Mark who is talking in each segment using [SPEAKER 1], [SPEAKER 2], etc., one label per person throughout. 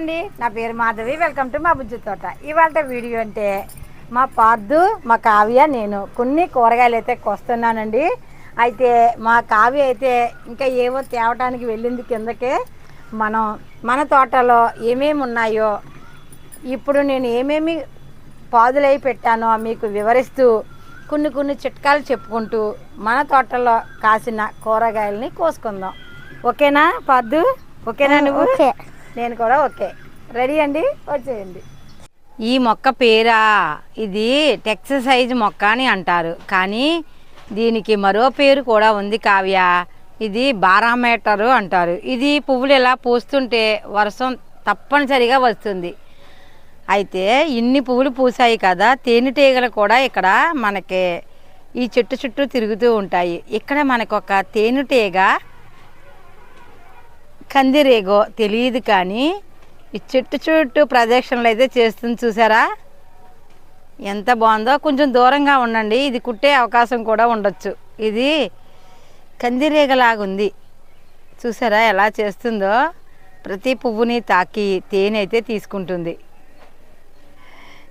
[SPEAKER 1] అండి. నా పేరు మాధవి. వెల్కమ్ టు మా బుజ్జి తోట. ఇవాళ వీడియో అంటే మా పార్దు మా కావ్య నేను కొన్ని కూరగాయలు అయితే కోస్తున్నానండి. అయితే మా కావ్య అయితే ఇంకా ఏవో తేవటానికి వెళ్ళింది కిందకే. మనం మన తోటలో ఏమేమి ఉన్నాయో ఇప్పుడు నేను ఏమేమి పాదులై పెట్టానో మీకు వివరిస్తూ కొన్ని కొన్ని చిట్కాలు చెప్పుకుంటూ మన తోటలో కాసిన కూరగాయలని కోసుకుందాం. ఓకేనా పాదు ఓకేనా నువ్వు?
[SPEAKER 2] ఓకే.
[SPEAKER 1] నేను కూడా ఓకే. రెడీ అండి? వచ్చేయండి. ఈ మొక్క పేరా? ఇది టెక్ససైజ్ మొక్క అని అంటారు. కానీ దీనికి మరో పేరు కూడా ఉంది కావ్య. ఇది బారామీటరు అంటారు. ఇది పువ్వులు ఇలా పూస్తుంటే వర్షం తప్పనిసరిగా వస్తుంది. అయితే ఇన్ని పువ్వులు పూసాయి కదా తేనెటీగలు కూడా ఇక్కడ మనకి ఈ చెట్టు చుట్టూ తిరుగుతూ ఉంటాయి. ఇక్కడ మనకు ఒక తేనెటీగ కందిరేగో తెలియదు కానీ ఈ చెట్టు చుట్టూ ప్రదక్షిణలు అయితే చేస్తుంది చూసారా? ఎంత బాగుందో? కొంచెం దూరంగా ఉండండి. ఇది కుట్టే అవకాశం కూడా ఉండొచ్చు. ఇది కందిరేగలాగుంది. చూసారా ఎలా చేస్తుందో? ప్రతి పువ్వుని తాకి తేనె అయితే తీసుకుంటుంది.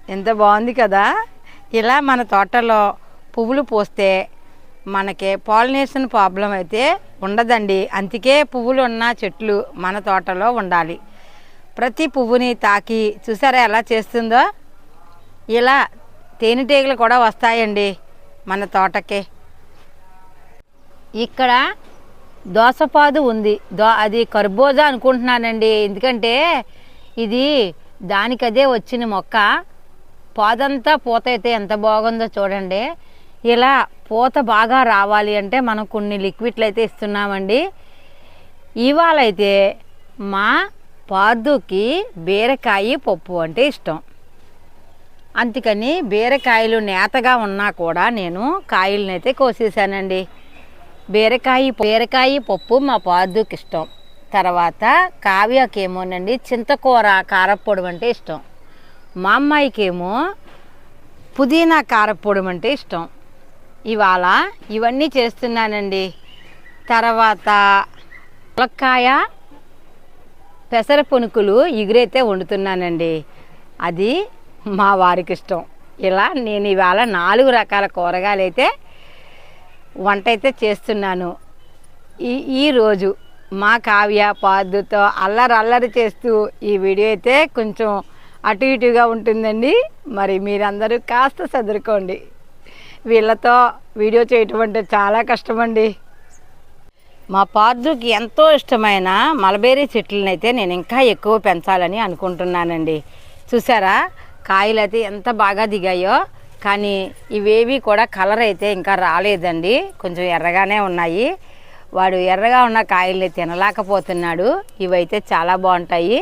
[SPEAKER 1] ఎంత బాగుంది కదా? ఇలా మన తోటలో పువ్వులు పోస్తే మనకి పాలినేషన్ ప్రాబ్లం అయితే ఉండదండి. అందుకే పువ్వులు ఉన్న చెట్లు మన తోటలో ఉండాలి. ప్రతి పువ్వుని తాకి చూసారా ఎలా చేస్తుందో? ఇలా తేనెటీగలు కూడా వస్తాయండి మన తోటకి. ఇక్కడ దోసపాదు ఉంది. దో అది కర్బూజా అనుకుంటున్నానండి. ఎందుకంటే ఇది దానికదే వచ్చిన మొక్క. పాదంతా పూత అయితే ఎంత బాగుందో చూడండి. ఇలా పూత బాగా రావాలి అంటే మనం కొన్ని లిక్విడ్లు అయితే ఇస్తున్నామండి. ఇవాళ అయితే మా పాదుకి బీరకాయ పప్పు అంటే ఇష్టం. అందుకని బీరకాయలు నేతగా ఉన్నా కూడా నేను కాయలను అయితే కోసేసానండి. బీరకాయ బీరకాయ పప్పు మా పాదుకి ఇష్టం. తర్వాత కావ్యకేమోనండి చింతకూర కారపొడి అంటే ఇష్టం. మా అమ్మాయికేమో పుదీనా కారపొడి అంటే ఇష్టం. ఇవాళ ఇవన్నీ చేస్తున్నానండి. తర్వాత ములక్కాయ పెసర పునుకులు ఎగురైతే వండుతున్నానండి. అది మా వారికి ఇష్టం. ఇలా నేను ఇవాళ నాలుగు రకాల కూరగాయలు అయితే వంట అయితే చేస్తున్నాను. ఈ ఈరోజు మా కావ్య పాదుతో అల్లరి అల్లరి చేస్తూ ఈ వీడియో అయితే కొంచెం అటు ఇటుగా ఉంటుందండి. మరి మీరందరూ కాస్త సదురుకోండి. వీళ్ళతో వీడియో చేయటం అంటే చాలా కష్టమండి. మా పార్దుకి ఎంతో ఇష్టమైన మలబేరీ చెట్లను అయితే నేను ఇంకా ఎక్కువ పెంచాలని అనుకుంటున్నానండి. చూసారా? కాయలు అయితే ఎంత బాగా దిగాయో కానీ ఇవేవి కూడా కలర్ అయితే ఇంకా రాలేదండి. కొంచెం ఎర్రగానే ఉన్నాయి. వాడు ఎర్రగా ఉన్న కాయల్ని తినలేకపోతున్నాడు. ఇవైతే చాలా బాగుంటాయి.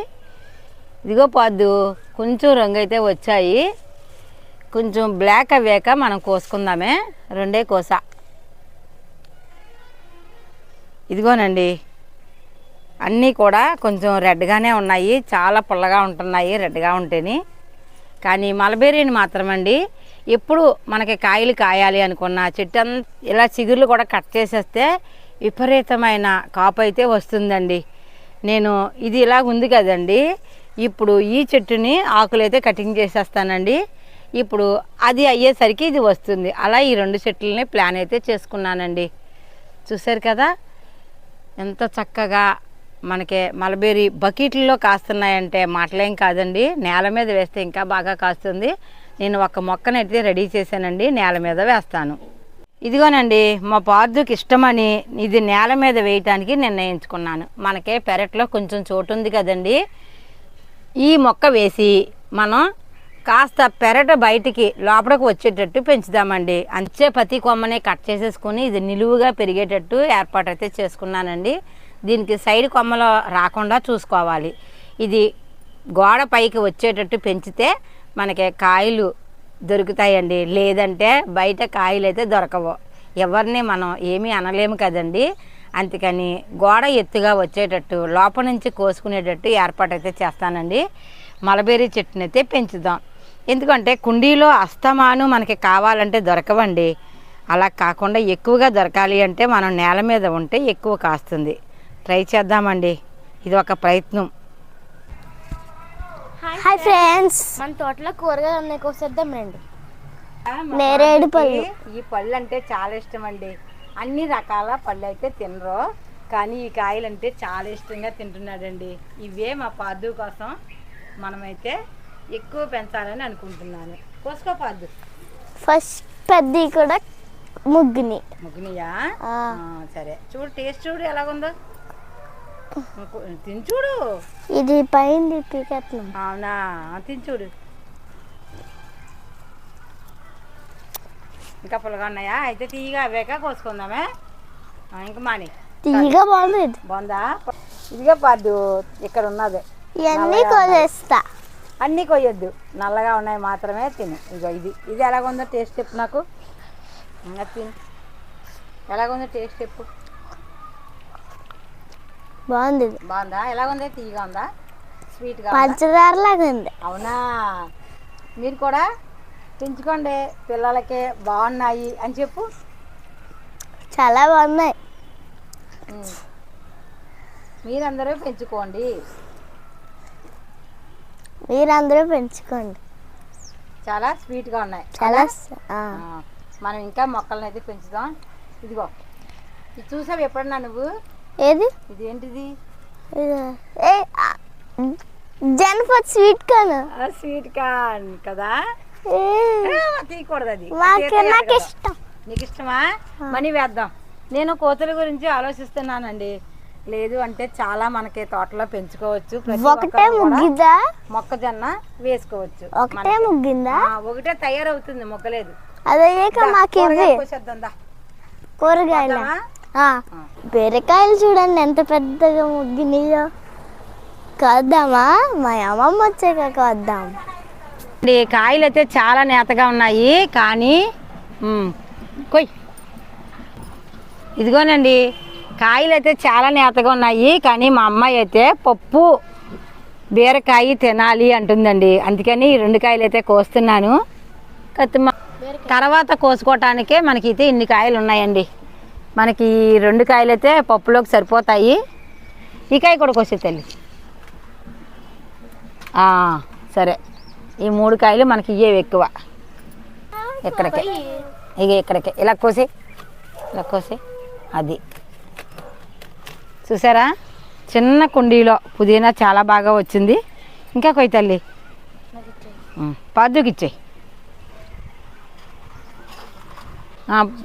[SPEAKER 1] ఇదిగో పాదు కొంచెం రంగు అయితే వచ్చాయి. కొంచెం బ్లాక్ అవ్వాక మనం కోసుకుందామే. రెండే కోస. ఇదిగోనండి. అన్నీ కూడా కొంచెం రెడ్గానే ఉన్నాయి. చాలా పుల్లగా ఉంటున్నాయి రెడ్గా ఉంటేని. కానీ మలబేరీని మాత్రమండి ఎప్పుడు మనకి కాయలు కాయాలి అనుకున్న చెట్టు ఇలా చిగుర్లు కూడా కట్ చేసేస్తే విపరీతమైన కాపు అయితే వస్తుందండి. నేను ఇది ఇలా ఉంది కదండి. ఇప్పుడు ఈ చెట్టుని ఆకులైతే కటింగ్ చేసేస్తానండి. ఇప్పుడు అది అయ్యేసరికి ఇది వస్తుంది. అలా ఈ రెండు చెట్లని ప్లాన్ అయితే చేసుకున్నానండి. చూసారు కదా? ఎంత చక్కగా మనకి మలబేరి బకెట్లలో కాస్తున్నాయంటే మాటలేం కాదండి. నేల మీద వేస్తే ఇంకా బాగా కాస్తుంది. నేను ఒక మొక్కనైతే రెడీ చేశానండి. నేల మీద వేస్తాను. ఇదిగోనండి మా పార్థుకి ఇష్టమని ఇది నేల మీద వేయటానికి నిర్ణయించుకున్నాను. మనకే పెరట్లో కొంచెం చోటు ఉంది కదండి. ఈ మొక్క వేసి మనం కాస్త పెరట బయటికి లోపలికి వచ్చేటట్టు పెంచుదామండి. అంచే ప్రతి కొమ్మని కట్ చేసేసుకుని ఇది నిలువుగా పెరిగేటట్టు ఏర్పాటు అయితే చేసుకున్నానండి. దీనికి సైడ్ కొమ్మలు రాకుండా చూసుకోవాలి. ఇది గోడ పైకి వచ్చేటట్టు పెంచితే మనకి కాయలు దొరుకుతాయండి. లేదంటే బయట కాయలు అయితే దొరకవు. ఎవరిని మనం ఏమీ అనలేము కదండి. అందుకని గోడ ఎత్తుగా వచ్చేటట్టు లోపల నుంచి కోసుకునేటట్టు ఏర్పాటు అయితే చేస్తానండి. మలబేరీ చెట్టునైతే పెంచుదాం. ఎందుకంటే కుండీలో అస్తమాను మనకి కావాలంటే దొరకవండి. అలా కాకుండా ఎక్కువగా దొరకాలి అంటే మనం నేల మీద ఉంటే ఎక్కువ కాస్తుంది. ట్రై చేద్దామండి. ఇది ఒక ప్రయత్నం.
[SPEAKER 2] Hi friends.
[SPEAKER 3] మన తోటలో కూరగాయలు ఉన్నాయి. కోసేద్దాం రండి.
[SPEAKER 2] నేరేడు పళ్ళు.
[SPEAKER 1] ఈ పళ్ళు అంటే చాలా ఇష్టం అండి అన్ని రకాల పళ్ళు అయితే తినరు. కానీ ఈ కాయలు అంటే చాలా ఇష్టంగా తింటున్నాడండి. ఇవే మా పాదు కోసం మనమైతే ఎక్కువ పెంచాలని అనుకుంటున్నాను. కోసుకో పాదు
[SPEAKER 2] ఫస్ట్ పెద్ద కూడా ముగ్గుని.
[SPEAKER 1] ముగ్గునియా? సరే. చూడు టేస్ట్ చూడు ఎలాగుందో. ఇంకో- తిని చూడు.
[SPEAKER 2] ఇది పైన
[SPEAKER 1] అవునా? తిని చూడు. ఇంకా పుల్లగా ఉన్నాయా? అయితే తీయగా అవేక కోసుకుందామే. ఇంక మాని.
[SPEAKER 2] తీయగా బాగుంది.
[SPEAKER 1] బాగుందా? ఇదిగా పద్దు ఇక్కడ ఉన్నది.
[SPEAKER 2] ఇవన్నీ. కోసేస్తా.
[SPEAKER 1] అన్నీ కొయ్యొద్దు. నల్లగా ఉన్నాయి మాత్రమే తిను. ఇగో ఇది. ఇది ఎలాగుందో టేస్ట్ చెప్పు నాకు. ఇంకా తిను. ఎలాగుందో టేస్ట్ చెప్పు.
[SPEAKER 2] బాగుంది.
[SPEAKER 1] బాగుందా? ఎలాగుంది? తీయగా ఉందా? స్వీట్గా ఉందా?
[SPEAKER 2] పంచదార లాగా ఉంది.
[SPEAKER 1] అవునా? మీరు కూడా పెంచుకోండి. పిల్లలకి బాగున్నాయి అని చెప్పు.
[SPEAKER 2] చాలా బాగున్నాయి.
[SPEAKER 1] మీరందరూ పెంచుకోండి.
[SPEAKER 2] మీరందరూ పెంచుకోండి.
[SPEAKER 1] చాలా స్వీట్గా ఉన్నాయి.
[SPEAKER 2] చాలా
[SPEAKER 1] మనం ఇంకా మొక్కలను అయితే పెంచుదాం. ఇదిగో ఇది చూసావు ఎప్పుడన్నా నువ్వు?
[SPEAKER 2] ఏది?
[SPEAKER 1] ఇది. ఏంటిది
[SPEAKER 2] జనపద్ స్వీట్ కాను?
[SPEAKER 1] స్వీట్ కార్న్ కదా? తీయకూడదు అది.
[SPEAKER 2] నాకు. ఇష్టం
[SPEAKER 1] నీకు ఇష్టమా మనీ వేద్దాం. నేను కోతుల గురించి ఆలోచిస్తున్నానండి. లేదు అంటే చాలా మనకి తోటలో పెంచుకోవచ్చు.
[SPEAKER 2] ఒకటే ముగ్గిదా?
[SPEAKER 1] మొక్కజొన్న వేసుకోవచ్చు
[SPEAKER 2] ఒకటే ముగ్గిందా?
[SPEAKER 1] ఒకటే తయారవుతుంది మొక్కలేదు.
[SPEAKER 2] అదయ్యాక మాకు. కూరగాయలు. బీరకాయలు చూడండి ఎంత పెద్దగా ముగ్గినాయో. కోద్దామా? మా అమ్మమ్మ వచ్చాక కోద్దాం.
[SPEAKER 1] కాయలు అయితే చాలా నేతగా ఉన్నాయి కానీ కొయ్. ఇదిగోనండి కాయలు అయితే చాలా నేతగా ఉన్నాయి కానీ మా అమ్మాయి అయితే పప్పు బీరకాయ తినాలి అంటుందండి. అందుకని ఈ రెండు కాయలు అయితే కోస్తున్నాను తర్వాత కోసుకోవటానికే మనకి అయితే ఇన్ని కాయలు ఉన్నాయండి. మనకి ఈ రెండు కాయలు అయితే పప్పులోకి సరిపోతాయి. ఈ కాయ కూడా కోసే తల్లి. సరే. ఈ మూడు కాయలు మనకి ఇయ్యేవి ఎక్కువ. ఇక్కడికే. ఇక ఇక్కడికే. ఇలా కోసి ఇలా కోసి అది. చూసారా? చిన్న కుండీలో పుదీనా చాలా బాగా వచ్చింది. ఇంకా కొయ్యి తల్లి. పాదుకి ఇచ్చేయి.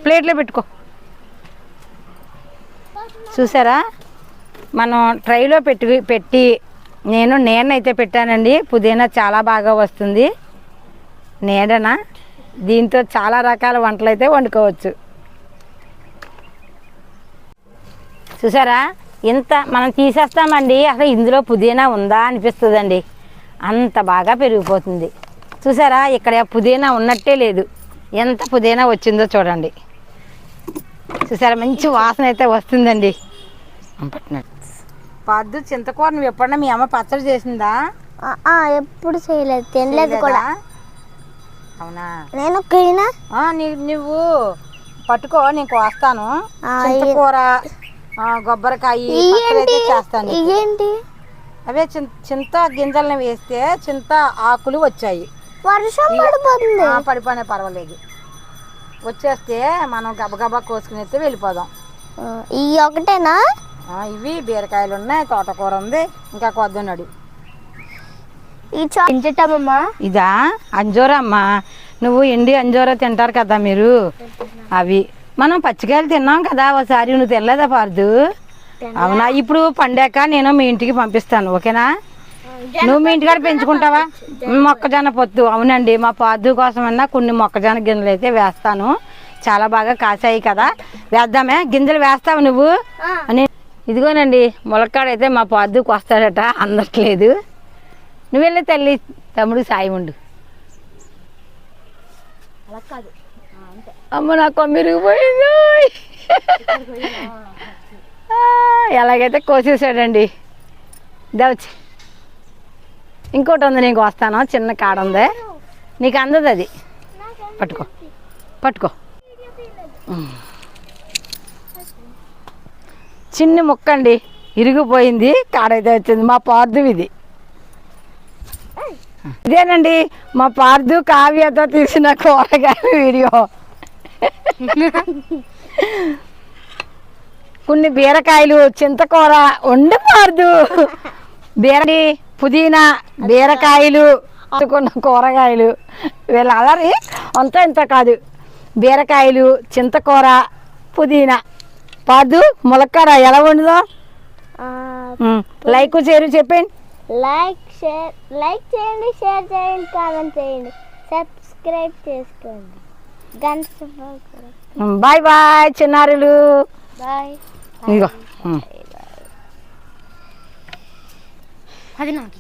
[SPEAKER 1] ప్లేట్లో పెట్టుకో. చూసారా? మనం ట్రైలో పెట్టి పెట్టి నేను నేనైతే పెట్టానండి. పుదీనా చాలా బాగా వస్తుంది. నేడన? దీంతో చాలా రకాల వంటలు అయితే వండుకోవచ్చు. చూసారా? ఇంత మనం తీసేస్తామండి అసలు ఇందులో పుదీనా ఉందా అనిపిస్తుందండి. అంత బాగా పెరిగిపోతుంది. చూసారా ఇక్కడ పుదీనా ఉన్నట్టే లేదు. ఎంత పుదీనా వచ్చిందో చూడండి. చూసారా మంచి వాసన అయితే వస్తుందండి. పద్దు చింతకూర నువ్వు ఎప్పుడన్నా మీ అమ్మ పచ్చడి చేసిందా?
[SPEAKER 2] ఆ, ఆ, ఎప్పుడు చేయలేదు. తినలేదు కూడా?
[SPEAKER 1] అవునా?
[SPEAKER 2] నేను ఒక్కడినా
[SPEAKER 1] ఆ, నీ- నువ్వు పట్టుకో నేను కోస్తాను
[SPEAKER 2] ఆ,
[SPEAKER 1] చింతకూర కొబ్బరికాయ చేస్తాను.
[SPEAKER 2] ఇదేంటి
[SPEAKER 1] అవే చింత చింత గింజలను వేస్తే చింత ఆకులు వచ్చాయి.
[SPEAKER 2] వర్షం పడిపోతుంది.
[SPEAKER 1] ఆ, పడిపోయినా పర్వాలేదు. వచ్చేస్తే మనం గబగబా కోసుకుని అయితే వెళ్ళిపోదాం.
[SPEAKER 2] ఆ, ఈ ఒకటేనా?
[SPEAKER 1] ఇవి బీరకాయలు ఉన్నాయి తోటకూర ఉంది ఇంకా కొద్దన్నాడు.
[SPEAKER 2] ఈ చాటమ్మా
[SPEAKER 1] ఇదా అంజూరా అమ్మా నువ్వు ఎండి అంజూరా తింటారు కదా మీరు? అవి. మనం పచ్చికాయలు తిన్నాం కదా ఒకసారి నువ్వు తినలేదా పార్దు? అవునా? ఇప్పుడు పండాక నేను మీ ఇంటికి పంపిస్తాను ఓకేనా? నువ్వు మీ ఇంటికాడ పెంచుకుంటావా? మొక్కజొన్న పొత్తు అవునండి మా పాదు కోసమన్నా కొన్ని మొక్కజొన్న గింజలు అయితే వేస్తాను. చాలా బాగా కాసాయి కదా. వేద్దామే. గింజలు వేస్తావు నువ్వు? అని ఇదిగోనండి ములక్కాడైతే మా పాదుకు వస్తాడట అందట్లేదు. నువ్వు వెళ్ళి తల్లి తమ్ముడు సాయం ఉండు.
[SPEAKER 3] అలా కాదు.
[SPEAKER 1] అమ్మ నా కొమ్మిరిగిపోయింది ఎలాగైతే కోసేసాడండి. దవచి ఇంకోటి ఉంది నీకు వస్తాను. చిన్న కాడ ఉంది. నీకు అందదు అది. పట్టుకో. పట్టుకో. చిన్ని ముక్క అండి ఇరిగిపోయింది. కాడైతే వచ్చింది. మా పార్దు ఇది. ఇదేనండి. మా పార్దు కావ్యతో తీసిన కూరగాయల వీడియో. కొన్ని బీరకాయలు చింతకూర వండి పార్దు. బీరడి పుదీనా బీరకాయలు అనుకున్న కూరగాయలు వీళ్ళ అలరి అంత ఇంత కాదు. బీరకాయలు చింతకూర పుదీనా. పార్దు ములక్కాడ ఎలా వండుదో? లైక్ చేరు చెప్పండి.
[SPEAKER 2] లైక్ షేర్ లైక్ చేయండి షేర్ చేయండి కామెంట్ చేయండి. సబ్స్క్రైబ్ చేసుకోండి.
[SPEAKER 1] బాయ్ బాయ్ చిన్నారులు.
[SPEAKER 2] బాయ్.
[SPEAKER 1] ఇదిగో.
[SPEAKER 3] అది నాకు